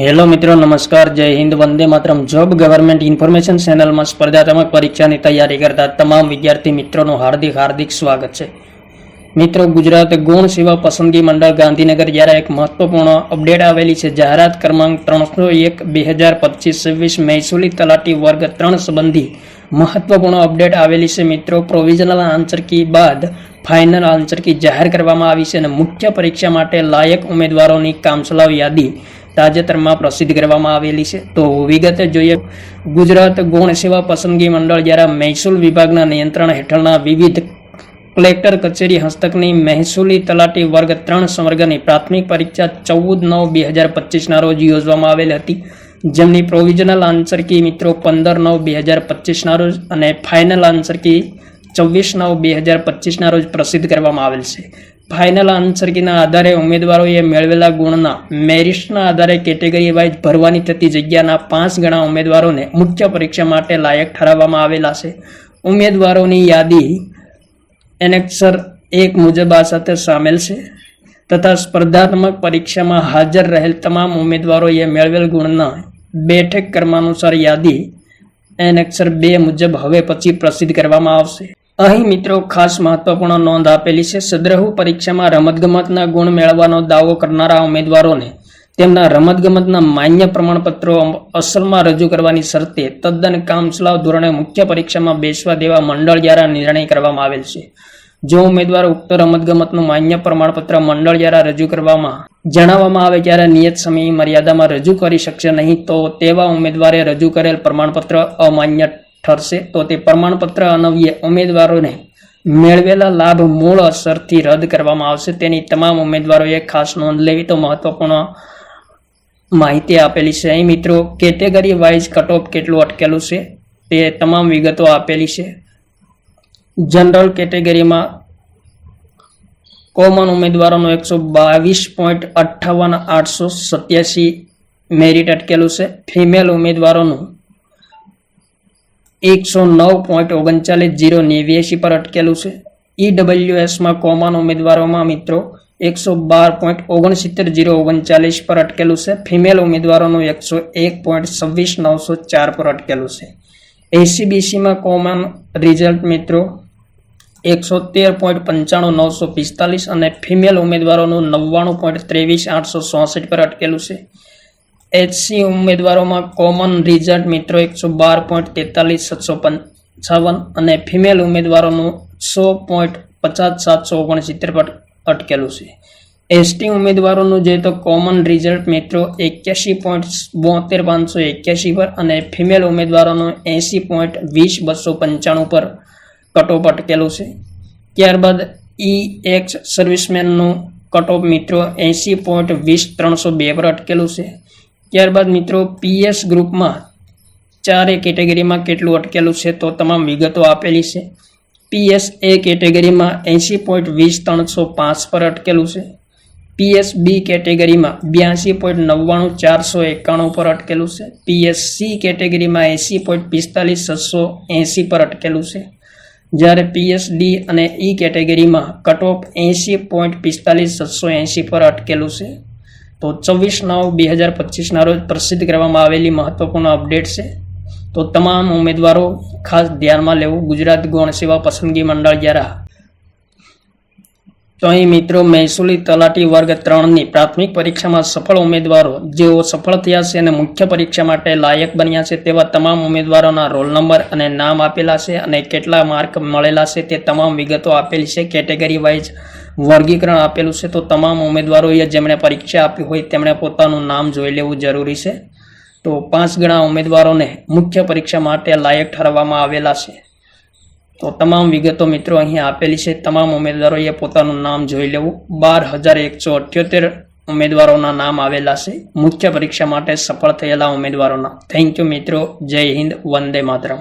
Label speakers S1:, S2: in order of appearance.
S1: Hello મિત્રો, નમસ્કાર, જય હિન્દ, વંદે માતરમ. જોબ ગવર્મેન્ટ ઇન્ફોર્મેશન ચેનલમાં સ્પર્ધાત્મક પરીક્ષાની તૈયારી કરતા તમામ વિદ્યાર્થી મિત્રોનું હાર્દિક હાર્દિક સ્વાગત છે. મિત્રો, ગુજરાત ગુણ સેવા પસંદગી મંડળ ગાંધીનગર જ્યારે એક મહત્વપૂર્ણ અપડેટ આવેલી છે. જાહેરાત ક્રમાંક ત્રણસો એક, બે હજાર પચીસ, છવ્વીસ, મહેસૂલી તલાટી વર્ગ ત્રણ સંબંધી મહત્વપૂર્ણ અપડેટ આવેલી છે. મિત્રો, પ્રોવિઝનલ આન્સર બાદ ફાઇનલ આન્સર કી જાહેર કરવામાં આવી છે અને મુખ્ય પરીક્ષા માટે લાયક ઉમેદવારોની કામચલાઉ યાદી તાજેતરમાં પ્રસિદ્ધ કરવામાં આવેલી છે. તો વિગતે જોઈએ, ગુજરાત ગૌણ સેવા પસંદગી મંડળ દ્વારા મહેસૂલ વિભાગના નિયંત્રણ હેઠળના વિવિધ કલેક્ટર કચેરી હસ્તકની મહેસૂલી તલાટી વર્ગ ત્રણ સંવર્ગની પ્રાથમિક પરીક્ષા ચૌદ નવ બે હજાર પચીસના રોજ યોજવામાં આવેલ હતી. જેમની પ્રોવિઝનલ આન્સર કી મિત્રો પંદર નવ બે હજાર પચીસના રોજ અને ફાઇનલ આન્સર કી ચોવીસ નવ બે હજાર પચીસના રોજ પ્રસિદ્ધ કરવામાં આવેલ છે. ફાઇનલ આન્સર આધારે ઉમેદવારોએ મેળવેલા ગુણના મેરિટના આધારે કેટેગરી વાઇઝ ભરવાની થતી જગ્યાના પાંચ ગણા ઉમેદવારોને મુખ્ય પરીક્ષા માટે લાયક ઠરાવવામાં આવેલા છે. ઉમેદવારોની યાદી એનેક્સર એક મુજબ આ સાથે સામેલ છે. તથા સ્પર્ધાત્મક પરીક્ષામાં હાજર રહેલ તમામ ઉમેદવારોએ મેળવેલ ગુણના બેઠક ક્રમાનુસાર યાદી એનેક્સર બે મુજબ હવે પછી પ્રસિદ્ધ કરવામાં આવશે. અહીં મિત્રો, ખાસ મહત્વપૂર્ણ નોંધ આપેલી છે. સદ્રહુ પરીક્ષામાં રમતગમતના ગુણ મેળવવાનો દાવો કરનારા ઉમેદવારોને તેમના રમતગમતના માન્ય પ્રમાણપત્રો અસલમાં રજૂ કરવાની શરતે તદ્દન કામચલાઉ ધોરણે મુખ્ય પરીક્ષામાં બેસવા દેવા મંડળ દ્વારા નિર્ણય કરવામાં આવેલ છે. જો ઉમેદવાર ઉક્ત રમતગમતનું માન્ય પ્રમાણપત્ર મંડળ દ્વારા રજૂ કરવામાં જણાવવામાં આવે ત્યારે નિયત સમયની મર્યાદામાં રજૂ કરી શકશે નહીં તો તેવા ઉમેદવારે રજૂ કરેલ પ્રમાણપત્ર અમાન્ય ઠરશે, તો તે પ્રમાણપત્ર અનવ્ય ઉમેદવારોને મેળવેલા લાભ મૂળ અસરથી રદ કરવામાં આવશે. તેની તમામ ઉમેદવારોએ ખાસ નોંધ લેવી તો મહત્વપૂર્ણ માહિતી આપેલી છે. અહીં મિત્રો, કેટેગરી વાઇઝ કટઓફ કેટલું અટકેલું છે? તે તમામ વિગતો આપેલી છે. જનરલ કેટેગરીમાં કોમન ઉમેદવારોનો એકસો બાવીસ પોઈન્ટ અઠ્ઠાવન આઠસો સત્યાસી મેરિટ અટકેલું છે. ફિમેલ ઉમેદવારોનું એકસો નવ પોઈન્ટ ઓગણચાલીસ જીરો નેવ્યાસી પર અટકેલું છે. ઈડબલ્યુએસમાં કોમન ઉમેદવારોમાં મિત્રો એકસો બાર પોઈન્ટ ઓગણસિત્તેર જીરો ઓગણચાલીસ પર અટકેલું છે. ફિમેલ ઉમેદવારોનું એકસો એક પોઈન્ટ છવ્વીસ નવસો ચાર પર અટકેલું છે. એસીબીસીમાં કોમન રિઝલ્ટ મિત્રો એકસો તેર પોઈન્ટ પંચાણું નવસો પિસ્તાલીસ અને ફિમેલ ઉમેદવારોનું નવ્વાણું પોઈન્ટ ત્રેવીસ આઠસો ચોસઠ પર અટકેલું છે. એચસી ઉમેદવારોમાં કોમન રિઝલ્ટ મિત્રો એકસો બાર પોઈન્ટ તેતાલીસ, સાતસો પંચાવન અને ફિમેલ ઉમેદવારોનું સો પોઈન્ટ પચાસ, સાતસો ઓગણસિત્તેર પર અટકેલું છે. એસટી ઉમેદવારોનું જોઈએ તો કોમન રિઝલ્ટ મિત્રો એક્યાસી પોઈન્ટ બોતેર, પાંચસો એક્યાસી પર અને ફિમેલ ઉમેદવારોનું એંસી પોઈન્ટ વીસ, બસો પંચાણું પર કટઓફ અટકેલું છે. ત્યારબાદ ઈ એક્સ સર્વિસમેનનું કટઓફ મિત્રો એંસી પોઈન્ટ વીસ, ત્રણસો બે પર અટકેલું છે. ત્યારબાદ મિત્રો પીએસ ગ્રુપમાં ચારે કેટેગરીમાં કેટલું અટકેલું છે તો તમામ વિગતો આપેલી છે. પીએસ એ કેટેગરીમાં એંશી પોઈન્ટ વીસ ત્રણસો પાંચ પર અટકેલું છે. પીએસ બી કેટેગરીમાં બ્યાસી પોઈન્ટ નવ્વાણું ચારસો એકાણું પર અટકેલું છે. પીએસ સી કેટેગરીમાં એંસી પોઈન્ટ પિસ્તાલીસ છસો એંસી પર અટકેલું છે. જ્યારે પીએસ ડી અને ઈ કેટેગરીમાં કટ ઓફ એંસી પોઈન્ટ પિસ્તાલીસ છસો એંસી પર અટકેલું છે. તો ચોવીસ નવ બે હજાર પચીસના રોજ પ્રસિદ્ધ કરવામાં આવેલી મહત્વપૂર્ણ અપડેટ છે. તો તમામ ઉમેદવારો ખાસ ધ્યાનમાં લેવું ગુજરાત ગૌણ સેવા પસંદગી મંડળ દ્વારા. તો અહીં મિત્રો મહેસૂલી તલાટી વર્ગ ત્રણની પ્રાથમિક પરીક્ષામાં સફળ ઉમેદવારો જેઓ સફળ થયા છે અને મુખ્ય પરીક્ષા માટે લાયક બન્યા છે તેવા તમામ ઉમેદવારોના રોલ નંબર અને નામ આપેલા છે અને કેટલા માર્ક મળેલા છે તે તમામ વિગતો આપેલી છે કેટેગરી વાઇઝ. વર્ગીકરણ આપેલું છે. તો તમામ ઉમેદવારોએ જેમણે પરીક્ષા આપી હોય તેમણે પોતાનું નામ જોઈ લેવું જરૂરી છે. તો પાંચ ગણા ઉમેદવારોને મુખ્ય પરીક્ષા માટે લાયક ઠરવામાં આવેલા છે. તો તમામ વિગતો મિત્રો અહીં આપેલી છે. તમામ ઉમેદવારોએ પોતાનું નામ જોઈ લેવું. બાર હજાર એકસો અઠ્યોતેર ઉમેદવારોના નામ આવેલા છે. મુખ્ય પરીક્ષા માટે સફળ થયેલા ઉમેદવારોના. થેન્ક યુ મિત્રો. જય હિન્દ. વંદે માતરમ.